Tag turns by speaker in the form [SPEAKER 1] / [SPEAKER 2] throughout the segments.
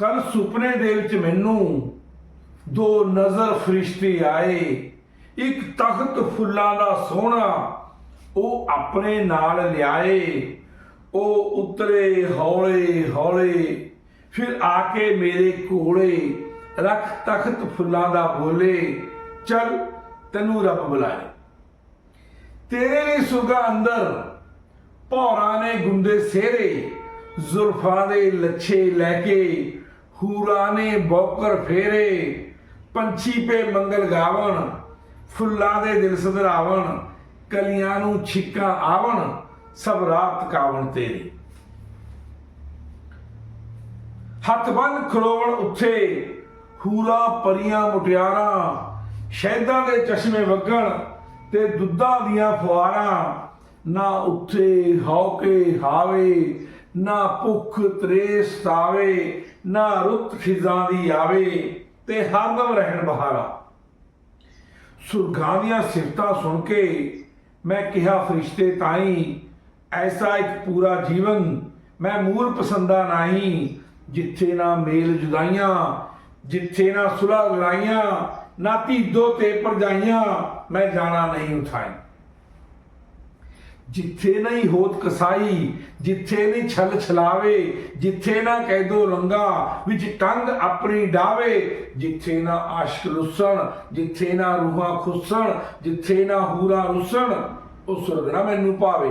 [SPEAKER 1] ਕੱਲ ਸੁਪਨੇ ਦੇ ਵਿੱਚ ਮੈਨੂੰ ਦੋ ਨਜ਼ਰ ਫਰਿਸ਼ਤੇ ਆਏ। ਇੱਕ ਤਖਤ ਫੁੱਲਾਂ ਦਾ ਸੋਹਣਾ, ਉਹ ਆਪਣੇ ਨਾਲ ਲਿਆਏ। ਉਹ ਉਤਰੇ ਹੌਲੇ ਹੌਲੇ, ਫਿਰ ਆ ਕੇ ਮੇਰੇ ਕੋਲੇ ਰੱਖ ਤਖਤ ਫੁੱਲਾਂ ਦਾ ਬੋਲੇ, ਚੱਲ ਤੈਨੂੰ ਰੱਬ ਬੁਲਾਏ। ਤੇਰੇ ਲਈ ਸੁਗਾ ਅੰਦਰ ਭੌਰਾਂ ਨੇ ਗੁੰਦੇ ਸੇਰੇ ਜ਼ੁਲਫਾਂ ਦੇ ਲੱਛੇ ਲੈ ਕੇ ਹੂਰਾਂ ਨੇ ਬੌਕਰ ਫੇਰੇ, ਪੰਛੀ ਪੇ ਮੰਗਲ ਗਾਵਣ, ਫੁੱਲਾਂ ਦੇ ਦਿਲ ਸਦਰਾਵਣ ਕਲੀਆਂ ਨੂੰ ਛਿੱਕਾਂ ਆਵਣ, ਸਭ ਰਾਤ ਕਾਵਣ ਤੇਰੇ। ਹੱਥ ਬੰਨ ਖਲੋਵਣ ਉੱਥੇ, ਹੂਰਾ ਪਰੀਆਂ ਮੁਟਿਆਰਾਂ, ਸ਼ਹਿਦਾਂ ਦੇ ਚਸ਼ਮੇ ਵਗਣ ਤੇ ਦੁੱਧਾਂ ਦੀਆਂ ਫੁਆਰਾਂ ਨਾ ਉੱਥੇ ਹੌਕੇ ਹਾਵੇ ਨਾ ਭੁੱਖ ਤ੍ਰੇਸ ਤਾਵੇ, ਨਾ ਰੁੱਤ ਖਿਜ਼ਾਂ ਦੀ ਆਵੇ, ਤੇ ਹਰਦਮ ਰਹਿਣ ਬਹਾਰਾ। ਸੁਰਗਾਂ ਦੀਆਂ ਸਿਫਤਾਂ ਸੁਣ ਕੇ ਮੈਂ ਕਿਹਾ, ਫਰਿਸ਼ਤੇ ਤਾਈ, ਐਸਾ ਇੱਕ ਪੂਰਾ ਜੀਵਨ ਮੈਂ ਮੂਲ ਪਸੰਦਾ ਨਹੀਂ, ਜਿੱਥੇ ਨਾ ਮੇਲ ਜੁਦਾਈਆਂ, ਜਿੱਥੇ ਨਾ ਸੁਲਾ ਲੜਾਈਆਂ, ਨਾ ਧੀਦੋ ਤੇ ਪਰਜਾਈਆਂ ਮੈਂ ਜਾਣਾ ਨਹੀਂ ਉਠਾਈ। ਜਿੱਥੇ ਨਹੀਂ ਹੋਤ ਕਸਾਈ, ਜਿੱਥੇ ਨਹੀਂ ਛਲ ਛਲਾਵੇ, ਜਿੱਥੇ ਨਾ ਕਹਿਦੋ ਰੰਗਾ ਵਿੱਚ ਟੰਗ ਆਪਣੀ ਡਾਵੇ, ਜਿੱਥੇ ਨਾ ਆਸ਼ਕ ਲੁੱਸਣ ਜਿੱਥੇ ਨਾ ਰੂਹਾਂ ਖੁੱਸਣ, ਜਿੱਥੇ ਨਾ ਹੂਰਾ ਰੁੱਸਣ, ਉਹ ਸੁਰਗ ਮੈਨੂੰ ਪਾਵੇ।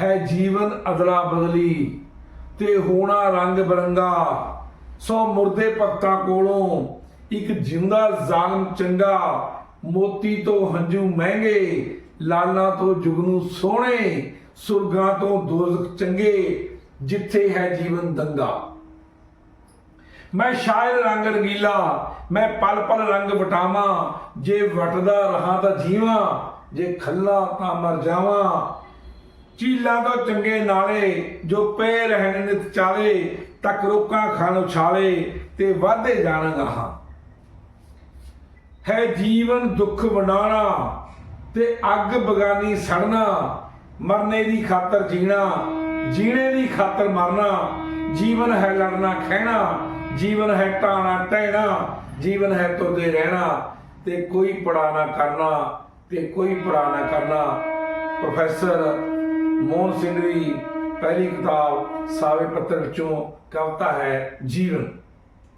[SPEAKER 1] ਹੈ ਜੀਵਨ ਅਦਲਾ ਬਦਲੀ ਤੇ ਹੋਣਾ ਰੰਗ ਬਰੰਗਾ। ਸੋ ਮੁਰਦੇ ਭਗਤਾਂ ਕੋਲੋਂ ਇੱਕ ਜਿੰਦਾ ਜ਼ਾਲਮ ਚੰਗਾ, ਮੋਤੀ ਤੋਂ ਹੰਝੂ ਮਹਿੰਗੇ ਲਾਲਾਂ ਤੋਂ ਜੁਗਨੂ ਸੋਹਣੇ, ਸੁਰਗਾਂ ਤੋਂ ਦੋਜ਼ਖ ਚੰਗੇ, ਜਿੱਥੇ ਹੈ ਜੀਵਨ ਦੰਗਾ। ਮੈਂ ਸ਼ਾਇਰ ਰੰਗ ਰੰਗੀਲਾ, ਮੈਂ ਪਲ ਪਲ ਰੰਗ ਵਟਾਵਾਂ, ਜੇ ਵਟਦਾ ਰਹਾ ਤਾਂ ਜੀਵਾਂ, ਜੇ ਖੱਲਾ ਤਾਂ ਮਰ ਜਾਵਾਂ। ਚੀਲਾਂ ਤੋਂ ਚੰਗੇ ਨਾਲੇ, ਜੋ ਪਏ ਰਹਿਣ ਨਿਤ ਚਾਲੇ, ਤੱਕ ਰੋਕਾਂ ਖਾਣ ਉਛਾਲੇ, ਤੇ ਵਾਧੇ ਜਾਣਾਂਗਾ ਹਾਂ ਹੈ ਜੀਵਨ ਦੁੱਖ ਵੰਡਾਣਾ ਤੇ ਅੱਗ ਬਗਾਨੀ ਸੜਨਾ, ਮਰਨੇ ਦੀ ਖਾਤਰ ਜੀਣਾ, ਜੀਣੇ ਦੀ ਖਾਤਰ ਮਰਨਾ, ਜੀਵਨ ਹੈ ਲੜਨਾ ਖਹਿਣਾ, ਜੀਵਨ ਹੈ ਟਾਣਾ ਟਹਿਣਾ, ਜੀਵਨ ਹੈ ਤੁਰਦੇ ਰਹਿਣਾ, ਤੇ ਕੋਈ ਪੜਾ ਨਾ ਕਰਨਾ, ਤੇ ਕੋਈ ਪੜਾ ਨਾ ਕਰਨਾ। ਪ੍ਰੋਫੈਸਰ ਮੋਹਨ ਸਿੰਘ ਦੀ ਪਹਿਲੀ ਕਿਤਾਬ ਸਾਵੇ ਪੱਤਰ ਵਿੱਚੋਂ ਕਵਿਤਾ ਹੈ ਜੀਵਨ।